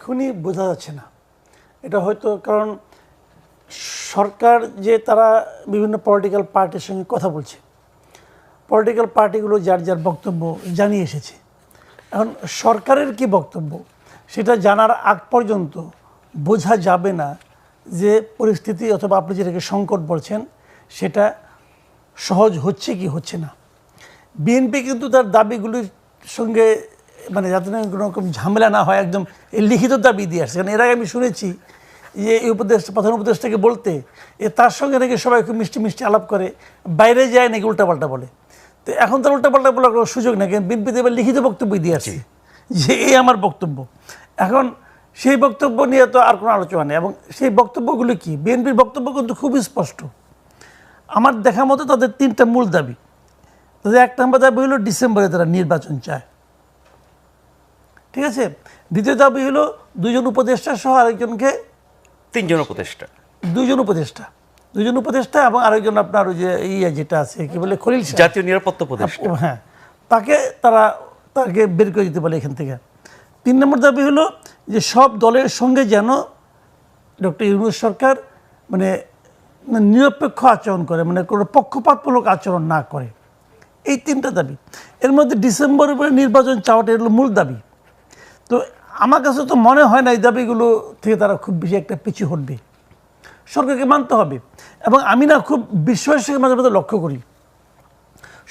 এখনই বোঝা যাচ্ছে না। এটা হয়তো কারণ সরকার যে তারা বিভিন্ন পলিটিক্যাল পার্টির সঙ্গে কথা বলছে পলিটিক্যাল পার্টিগুলো যার যার বক্তব্য জানিয়ে এসেছে। এখন সরকারের কি বক্তব্য? সেটা জানার আগ পর্যন্ত বোঝা যাবে না যে পরিস্থিতি অথবা আপনি যেটাকে সংকট বলছেন, সেটা সহজ হচ্ছে কি হচ্ছে না। বিএনপি কিন্তু তার দাবিগুলির সঙ্গে মানে যাতে না কোনো রকম ঝামেলা না হয় একদম এই লিখিত দাবি দিয়ে আসছে। কারণ এর আগে আমি শুনেছি যে এই উপদেশ প্রধান উপদেশটাকে বলতে এ তার সঙ্গে নাকি সবাই খুব মিষ্টি মিষ্টি আলাপ করে বাইরে যায় নাকি উল্টাপাল্টা বলে। তো এখন তার উল্টাপাল্টা বলার কোনো সুযোগ নেই কারণ বিএনপিতে এবার লিখিত বক্তব্য দিয়ে আসছে যে এই আমার বক্তব্য। এখন সেই বক্তব্য নিয়ে তো আর কোনো আলোচনা নেই এবং সেই বক্তব্যগুলো কি? বিএনপির বক্তব্য কিন্তু খুবই স্পষ্ট। আমার দেখা মতো তাদের তিনটা মূল দাবি। তাদের এক নম্বর দাবি হলো ডিসেম্বরে তারা নির্বাচন চায়। ঠিক আছে? দ্বিতীয় দাবি হলো দুজন উপদেষ্টা সহ আরেকজনকে তিনজন উপদেষ্টা। দুজন উপদেষ্টা। দুজন উপদেষ্টা এবং আরেকজন আপনার ওই যে ইয়ে যেটা আছে কি বলে খলিল জাতীয় নিরাপত্তা উপদেষ্টা। হ্যাঁ। তাকে তারা তাকে বের করে দিতে পারে এখান থেকে। তিন নম্বর দাবি হলো যে সব দলের সঙ্গে যেন ডক্টর ইউনুস সরকার মানে নিরপেক্ষ আচরণ করে মানে কোনো পক্ষপাতমূলক আচরণ না করে। এই তিনটা দাবি। এর মধ্যে ডিসেম্বরের নির্বাচন চাওয়াটা এগুলো মূল দাবি। তো আমার কাছে তো মনে হয় না এই দাবিগুলো থেকে তারা খুব বেশি একটা পিছু হটবে। সরকারকে মানতে হবে। এবং আমি না খুব বিস্ময়ের সঙ্গে মাঝে মাঝে লক্ষ্য করি।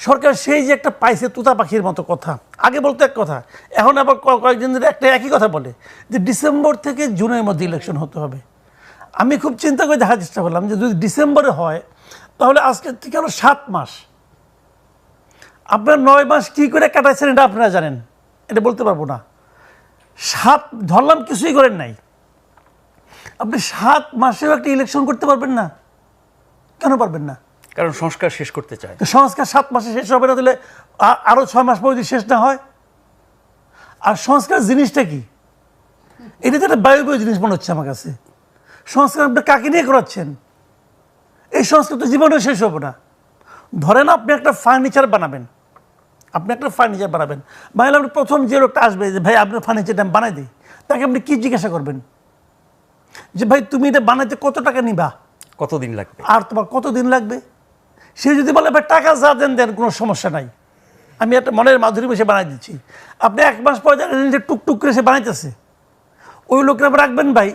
সরকার সেই যে একটা পাইছে তোতা পাখির মতো কথা। আগে বলতো এক কথা, এখন আবার কয়েকদিন ধরে একটা একই কথা বলে যে ডিসেম্বর থেকে জুনের মধ্যে ইলেকশন হতে হবে। আমি খুব চিন্তা করে দেখার চেষ্টা করলাম যে যদি ডিসেম্বরে হয়, তাহলে আজকে থেকে আরও সাত মাস। আপনার নয় মাস কী করে কাটাইছেন এটা আপনারা জানেন। এটা বলতে পারব না। সাত ধরলাম কিছুই করেন নাই। আপনি সাত মাসেও একটা ইলেকশন করতে পারবেন না। কেন পারবেন না? কারণ সংস্কার শেষ করতে চায়। তো সংস্কার সাত মাসে শেষ হবে না তাহলে আরও ছয় মাস পর যদি শেষ না হয়? আর সংস্কার জিনিসটা কি? এটা তো একটা বায়ু বায়ু জিনিস মনে হচ্ছে আমার কাছে। সংস্কার আপনি কাকে নিয়ে করাচ্ছেন? এই সংস্কার তো জীবনে শেষ হবে না। ধরেন আপনি একটা ফার্নিচার বানাবেন। আপনি একটা ফার্নিচার বানাবেন। বানালে আপনি প্রথম যে লোকটা আসবে যে ভাই আপনার ফার্নিচারটা আমি বানাই দিই তাকে আপনি কী জিজ্ঞাসা করবেন? যে ভাই তুমি এটা বানাইতে কত টাকা নিবা? কতদিন লাগবে? আর তোমার কত দিন লাগবে? সে যদি বলে ভাই টাকা যা দেন দেন কোনো সমস্যা নাই। আমি একটা মনের মাধুরী বসে বানাই দিচ্ছি। আপনি এক মাস পর জানেন যে টুকটুক করে সে বানাইতেছে। ওই লোকরা আবার রাখবেন ভাই?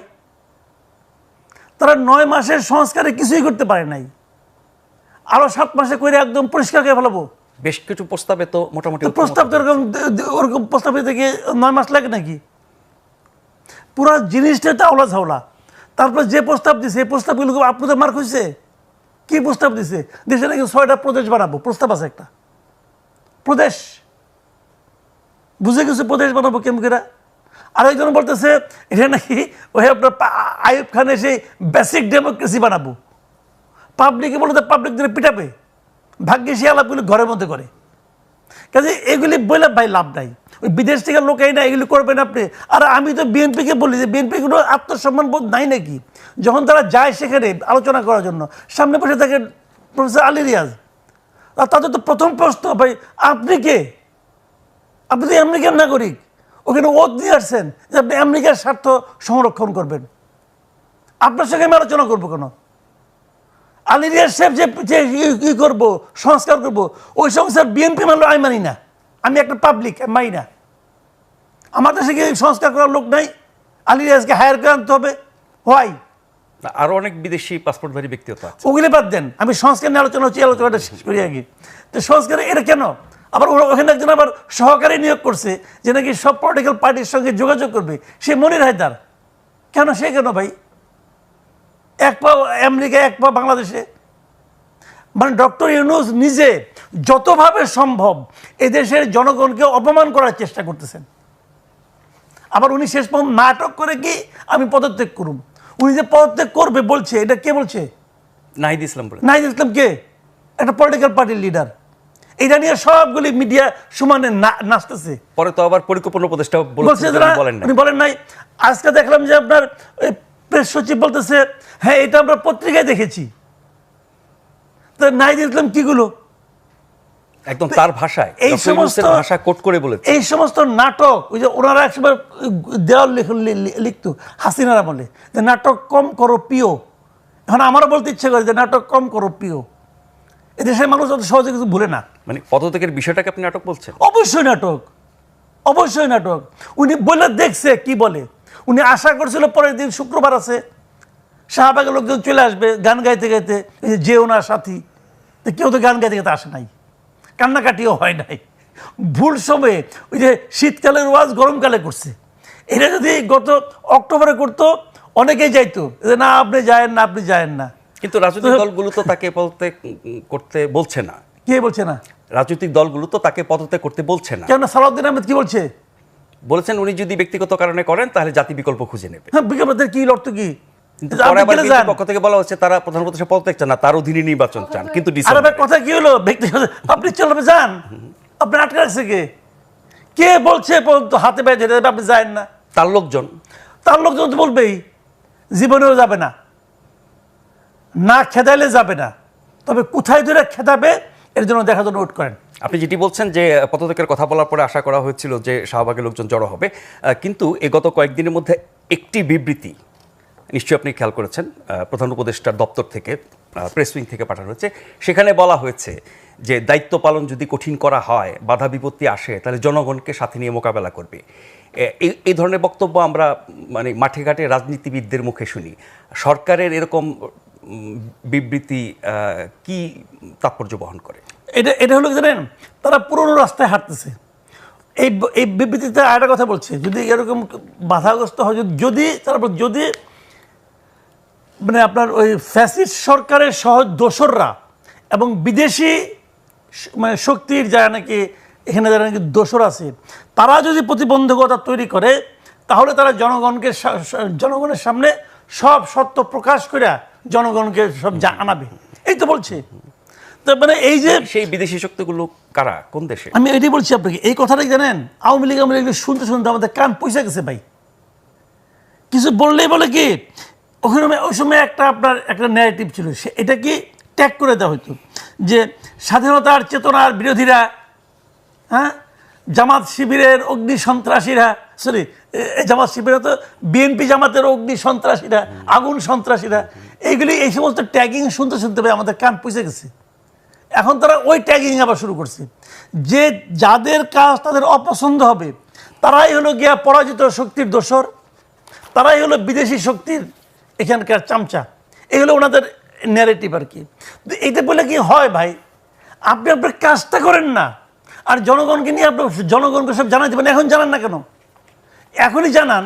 তারা নয় মাসের সংস্কারে কিছুই করতে পারে নাই। আরও সাত মাসে করে একদম পরিষ্কার করে ফেলাবো। বেশ কিছু প্রস্তাবে তো মোটামুটি প্রস্তাব তো ওরকম ওরকম প্রস্তাব থেকে নয় মাস লাগে নাকি? পুরো জিনিসটা চাওলা ঝাওলা। তারপর যে প্রস্তাব দিছে এই প্রস্তাবগুলো আপনাদের মার্ক হয়েছে কি প্রস্তাব দিছে? দেশে নাকি ছয়টা প্রদেশ বানাবো প্রস্তাব আছে একটা। প্রদেশ। বুঝে গেছে প্রদেশ বানাবো কেমন করে? আরেকজন বলতেছে এটা নাকি ওই আপনার আইয়ুব খানের সেই বেসিক ডেমোক্রেসি বানাবো। পাবলিকে বলতে পাবলিক দিনে পিটাবে। ভাগ্যে সে আলাপগুলি ঘরের মধ্যে করে। কাজে এগুলি বলে ভাই লাভ নাই। ওই বিদেশ থেকে লোক এই না, এগুলি করবেন আপনি। আর আমি তো বিএনপিকে বলি যে, বিএনপি কোনো আত্মসম্মান বোধ নাই নাকি? যখন তারা যায় সেখানে আলোচনা করার জন্য, সামনে বসে থাকে প্রফেসর আলী রিয়াজ। আর তাদের তো প্রথম প্রশ্ন, ভাই, আপনি কে? আপনি তো আমেরিকার নাগরিক। ওখানে ওত নিয়ে আসছেন যে, আপনি আমেরিকার স্বার্থ সংরক্ষণ করবেন। আপনার সঙ্গে আমি আলোচনা করব কেন? আলিরিয়ার সাহেব যে ই- করব সংস্কার করব ওই সংস্কার বিএনপি মানলো আমি মানি না। আমি একটা পাবলিক মানি না। আমার দেশে কি সংস্কার করার লোক নাই? আলিরিয়াজকে হায়ার করে আনতে হবে। হোয়াই আরও অনেক বিদেশি পাসপোর্টধারী ব্যক্তিও তো আছে। ওগুলি বাদ দেন। আমি সংস্কার নিয়ে আলোচনা হচ্ছে আলোচনাটা শেষ করি আগে। তো সংস্কার এটা কেন? আবার ওরা ওখানে একজন আবার সহকারী নিয়োগ করছে যে নাকি সব পলিটিক্যাল পার্টির সঙ্গে যোগাযোগ করবে। সে মনির হায়দার। কেন সে কেন ভাই? এক পা আমেরিকা এক পা বাংলাদেশে। মানে ডক্টর ইউনুস নিজে যতভাবে সম্ভব এদেশের জনগণকে অপমান করার চেষ্টা করতেছেন। আবার উনি শেষ পর্যন্ত নাটক করে কি আমি পদত্যাগ করুম। উনি যে পদত্যাগ করবে বলছে এটা কে বলছে? নাহিদ ইসলাম বলে। নাহিদ ইসলাম কে? একটা পলিটিক্যাল পার্টির লিডার এটা নিয়ে সবগুলি মিডিয়া সমানে নাচতেছে। পরে তো আবার পরিকল্পনা উপদেষ্টা বলেন না উনি বলেন নাই। আজকে দেখলাম যে আপনার সচিব বলতেছে হ্যাঁ এটা আমরা পত্রিকায় দেখেছি। তো নাহিদ ইসলাম কিগুলো? একদম তার ভাষায় এই সমস্ত- ভাষা কোট করে বলেছে। এই সমস্ত নাটক ওই যে ওনারা একসময় দেওয়াল লিখতো হাসিনারা বলে যে নাটক কম করো পিও। এখন আমারও বলতে ইচ্ছে করে যে নাটক কম করো পিও। এদেশের মানুষ অত সহজে কিছু ভুলে না। মানে পদত্যাগের বিষয়টাকে আপনি নাটক বলছেন? অবশ্যই নাটক অবশ্যই নাটক। উনি বলে দেখছে কি বলে? উনি আশা করছিল পরের দিন শুক্রবার আছে। শাহবাগের লোকজন চলে আসবে গান গাইতে গাইতে। যে ওনার সাথী তো কেউ তো গান গাইতে গাইতে আসে নাই। কান্নাকাটিও হয় নাই। ভুল সময়ে ওই যে শীতকালের ওয়াজ গরমকালে করছে। এটা যদি গত অক্টোবরে করতো অনেকেই যাইতো। যে না আপনি যায়েন না আপনি যায়েন না। কিন্তু রাজনৈতিক দলগুলো তো তাকে পদত্যাগ করতে বলছে না। কে বলছে না? রাজনৈতিক দলগুলো তো তাকে পদত্যাগ করতে বলছে না। কেন সালাউদ্দিন আহমেদ কি বলছে? বলেছেন উনি যদি ব্যক্তিগত কারণে করেন তাহলে জাতি বিকল্প খুঁজে নেবে। হ্যাঁ বিজ্ঞাপনদের কি অর্থ কি। পক্ষ থেকে বলা হচ্ছে তারা প্রধান উপদেষ্টা পদত্যাগ চান না তার অধীনে নির্বাচন চান কিন্তু কথা কি হলো? ব্যক্তিগত আপনি চলবে যান। আপনি আটকে রাখছে কে? কে বলছে হাতে পায়ে আপনি যায়েন না। তার লোকজন। তার লোকজন তো বলবেই জীবনেও যাবে না। না খেদাইলে যাবে না। তবে কোথায় ধরে খেদাবে? এর জন্য দেখার জন্য ওয়েট করেন। আপনি যেটি বলছেন যে পদত্যাগের কথা বলার পরে আশা করা হয়েছিল যে শাহবাগের লোকজন জড়ো হবে কিন্তু এ গত কয়েকদিনের মধ্যে একটি বিবৃতি নিশ্চয়ই আপনি খেয়াল করেছেন প্রধান উপদেষ্টার দপ্তর থেকে প্রেস উইং থেকে পাঠানো হয়েছে। সেখানে বলা হয়েছে যে, দায়িত্ব পালন যদি কঠিন করা হয়, বাধা বিপত্তি আসে, তাহলে জনগণকে সাথে নিয়ে মোকাবেলা করবে। এই ধরনের বক্তব্য আমরা মানে মাঠে ঘাটে রাজনীতিবিদদের মুখে শুনি। সরকারের এরকম বিবৃতি কি তাৎপর্য বহন করে? এটা এটা হলো জানেন? তারা পুরনো রাস্তায় হাঁটতেছে। এই এই বিবৃতিতে আরেকটা কথা বলছে, যদি এরকম বাধাগ্রস্ত হয়, যদি- তারপর যদি মানে আপনার ওই ফ্যাসিস্ট সরকারের সহজ দোসররা এবং বিদেশি মানে শক্তির যারা নাকি, এখানে যারা নাকি দোসর আছে, তারা যদি প্রতিবন্ধকতা তৈরি করে, তাহলে তারা জনগণকে জনগণের সামনে সব সত্য প্রকাশ করে জনগণকে সব যা আনাবে এই তো বলছে। মানে এই যে সেই বিদেশি শক্তিগুলো কারা? কোন দেশে? আমি এটাই বলছি আপনাকে এই কথাটাই জানেন? আওয়ামী লীগ আওয়ামী লীগ শুনতে শুনতে আমাদের কান পয়সা গেছে ভাই। কিছু বললেই বলে কি ওখানে ওই সময় একটা আপনার একটা ন্যারেটিভ ছিল সে এটা কি ট্যাগ করে দেওয়া হতো যে স্বাধীনতার চেতনার বিরোধীরা হ্যাঁ? জামাত শিবিরের অগ্নি সন্ত্রাসীরা সরি জামাত শিবিরে তো বিএনপি জামাতের অগ্নি সন্ত্রাসীরা আগুন সন্ত্রাসীরা এইগুলি এই সমস্ত ট্যাগিং শুনতে শুনতে ভাই আমাদের কান পয়সা গেছে। এখন তারা ওই ট্যাগিং আবার শুরু করছে। যে যাদের কাজ তাদের অপছন্দ হবে, তারাই হলো গিয়া পরাজিত শক্তির দোসর তারাই হলো বিদেশি শক্তির এখানকার চামচা। এই হলো ওনাদের ন্যারেটিভ আর কি। তো এইটা বলে কি হয় ভাই? আপনি আপনার কাজটা করেন না, আর জনগণকে নিয়ে আপনার জনগণকে সব জানাই দেবেন, এখন জানান না কেন? এখনই জানান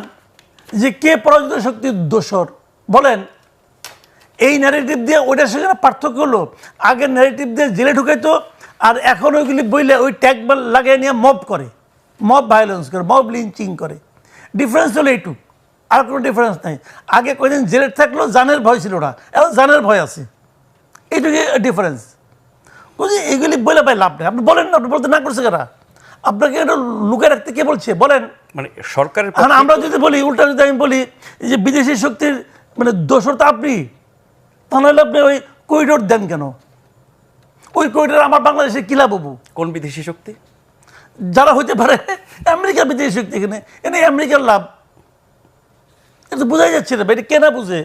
যে কে পরাজিত শক্তির দোসর বলেন এই ন্যারেটিভ দিয়ে ওইটার সঙ্গে পার্থক্য হলো। আগের ন্যারেটিভ দিয়ে জেলে ঢুকাইতো আর এখন ওইগুলি বইলে ওই ট্যাগ লাগিয়ে নিয়ে মব করে। মব ভায়োলেন্স করে মব লিঞ্চিং করে। ডিফারেন্স হলো এইটু আর কোনো ডিফারেন্স নাই। আগে কয়দিন জেলে থাকলেও জানের ভয় ছিল না এখন জানের ভয় আছে। এইটুকু ডিফারেন্স বুঝলি এগুলি বলে পাই লাভ নেই। আপনি বলেন না আপনি বলতে না করছে কারা? আপনাকে এটা লুকে রাখতে কে বলছে? বলেন। মানে সরকারের আমরা যদি বলি উল্টা যদি আমি বলি যে বিদেশি শক্তির মানে দোষর তো আপনি। তাহলে আপনি ওই করিডোর দেন কেন? ওই করিডোর আমার বাংলাদেশে কিলা বাবু কোন বিদেশি শক্তি? যারা হইতে পারে আমেরিকার বিদেশি শক্তি এখানে। এনে আমেরিকার লাভ। এটা বোঝাই যাচ্ছে না এটা কেনা বুঝে।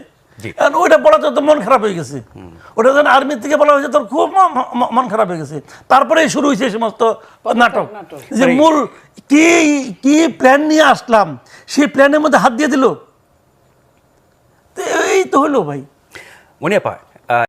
কারণ ওইটা বলাতে তো মন খারাপ হয়ে গেছে। ওটা যখন আর্মির থেকে বলা হয়েছে তোর খুব মন খারাপ হয়ে গেছে। তারপরে শুরু হয়েছে সমস্ত নাটক। যে মূল কি কি প্ল্যান নিয়ে আসলাম সেই প্ল্যানের মধ্যে হাত দিয়ে দিল। এই তো হলো ভাই। 我那把